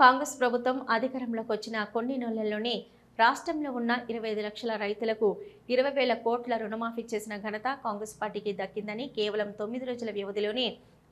కాంగ్రెస్ ప్రభుత్వం అధికారంలోకి వచ్చిన కొన్ని నెలల్లోనే రాష్ట్రంలో ఉన్న ఇరవై ఐదు లక్షల రైతులకు ఇరవై వేల కోట్ల రుణమాఫీ చేసిన ఘనత కాంగ్రెస్ పార్టీకి దక్కిందని కేవలం తొమ్మిది రోజుల వ్యవధిలోనే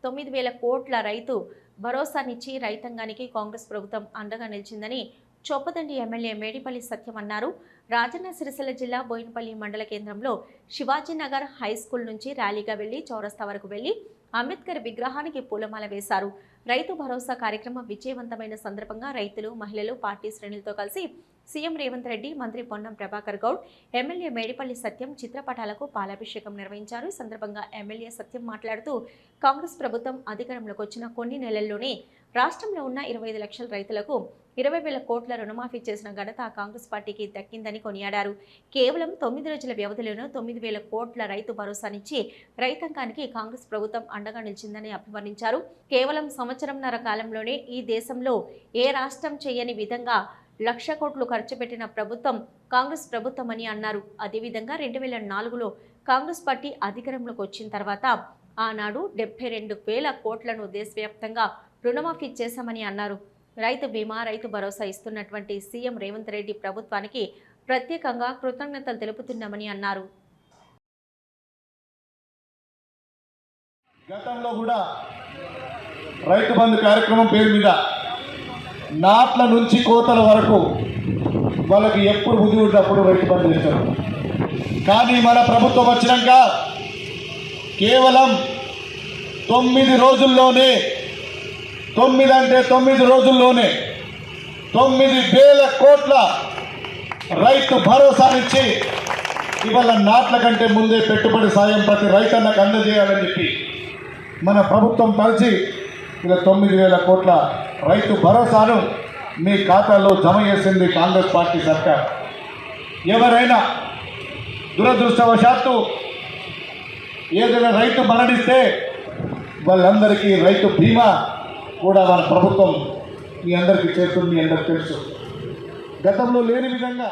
తొమ్మిది వేల కోట్ల రైతు భరోసానిచ్చి రైతాంగానికి కాంగ్రెస్ ప్రభుత్వం అండగా నిలిచిందని చొప్పదండి ఎమ్మెల్యే మేడిపల్లి సత్యం అన్నారు. రాజన్న సిరిసిల్ల జిల్లా బోయినపల్లి మండల కేంద్రంలో శివాజీనగర్ హై స్కూల్ నుంచి ర్యాలీగా వెళ్ళి చౌరస్తా వరకు వెళ్ళి అంబేద్కర్ విగ్రహానికి పూలమాల వేశారు. రైతు భరోసా కార్యక్రమం విజయవంతమైన సందర్భంగా రైతులు మహిళలు పార్టీ శ్రేణులతో కలిసి సీఎం రేవంత్ రెడ్డి మంత్రి పొన్నం ప్రభాకర్ గౌడ్ ఎమ్మెల్యే మేడిపల్లి సత్యం చిత్రపటాలకు పాలాభిషేకం నిర్వహించారు. ఈ సందర్భంగా ఎమ్మెల్యే సత్యం మాట్లాడుతూ కాంగ్రెస్ ప్రభుత్వం అధికారంలోకి వచ్చిన కొన్ని నెలల్లోనే రాష్ట్రంలో ఉన్న ఇరవై ఐదు లక్షల రైతులకు ఇరవై వేల కోట్ల రుణమాఫీ చేసిన ఘనత కాంగ్రెస్ పార్టీకి దక్కిందని కొనియాడారు. కేవలం తొమ్మిది రోజుల వ్యవధిలోనూ తొమ్మిది వేల కోట్ల రైతు భరోసానిచ్చి రైతాంగానికి కాంగ్రెస్ ప్రభుత్వం అండగా నిలిచిందని అభివర్ణించారు. కేవలం సంవత్సరంన్నర కాలంలోనే ఈ దేశంలో ఏ రాష్ట్రం చేయని విధంగా లక్ష కోట్లు ఖర్చు పెట్టిన ప్రభుత్వం కాంగ్రెస్ ప్రభుత్వం అని అన్నారు. అదేవిధంగా రెండు వేల నాలుగులో కాంగ్రెస్ పార్టీ అధికారంలోకి వచ్చిన తర్వాత ఆనాడు డెబ్బై రెండు వేల కోట్లను దేశవ్యాప్తంగా రుణమాఫీ చేశామని అన్నారు. రైతు బీమా రైతు భరోసా ఇస్తున్నటువంటి సీఎం రేవంత్ రెడ్డి ప్రభుత్వానికి ప్రత్యేకంగా కృతజ్ఞతలు తెలుపుతున్నామని అన్నారు. గతంలో కూడా రైతు బంధు కార్యక్రమం పేరు మీద నాట్ల నుంచి కోతల వరకు వాళ్ళకి ఎప్పుడు బుద్ధి ఉంటప్పుడు రైతు బంధు చేశారు. కానీ మన ప్రభుత్వం వచ్చినాక కేవలం తొమ్మిది రోజుల్లోనే తొమ్మిది అంటే తొమ్మిది రోజుల్లోనే తొమ్మిది వేల కోట్ల రైతు భరోసానిచ్చి ఇవాళ నాట్ల కంటే ముందే పెట్టుబడి సాయం ప్రతి రైతన్నకు అందజేయాలని చెప్పి మన ప్రభుత్వం కలిసి ఇలా తొమ్మిది వేల కోట్ల రైతు భరోసాను మీ ఖాతాలో జమ చేసింది కాంగ్రెస్ పార్టీ సర్కార్. ఎవరైనా దురదృష్టవశాత్తు ఏదైనా రైతు మరణిస్తే వాళ్ళందరికీ రైతు బీమా కూడా మన ప్రభుత్వం మీ అందరికీ చేస్తుంది మీ అందరికీ తెలుసు గతంలో లేని విధంగా